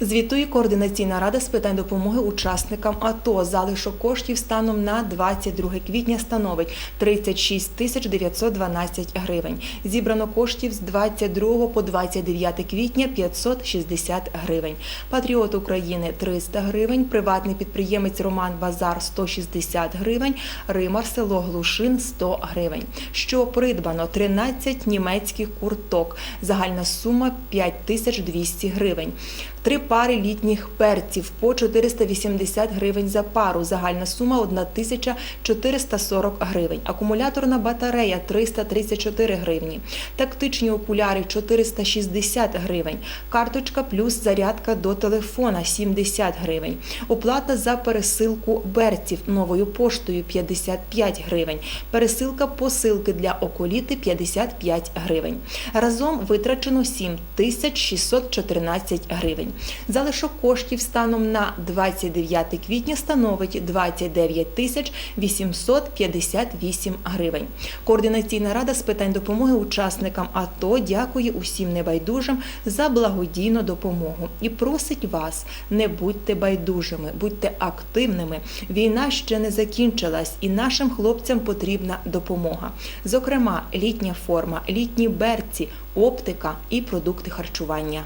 Звітує координаційна рада з питань допомоги учасникам АТО. Залишок коштів станом на 22 квітня становить 36 тисяч 912 гривень. Зібрано коштів з 22 по 29 квітня 560 гривень. Патріот України 300 гривень, приватний підприємець Роман Базар 160 гривень, Римар село Глушин 100 гривень. Що придбано 13 німецьких курток. Загальна сума 5200 гривень. Три пари літніх перців по 480 гривень за пару. Загальна сума 1440 гривень. Акумуляторна батарея 334 гривні. Тактичні окуляри 460 гривень. Карточка плюс зарядка до телефона 70 гривень. Оплата за пересилку берців новою поштою 55 гривень. Пересилка посилки для околіти 55 гривень. Разом витрачено 7614 гривень. Залишок коштів станом на 29 квітня становить 29 тисяч 858 гривень. Координаційна рада з питань допомоги учасникам АТО дякує усім небайдужим за благодійну допомогу і просить вас, не будьте байдужими, будьте активними. Війна ще не закінчилась, і нашим хлопцям потрібна допомога. Зокрема, літня форма, літні берці, оптика і продукти харчування.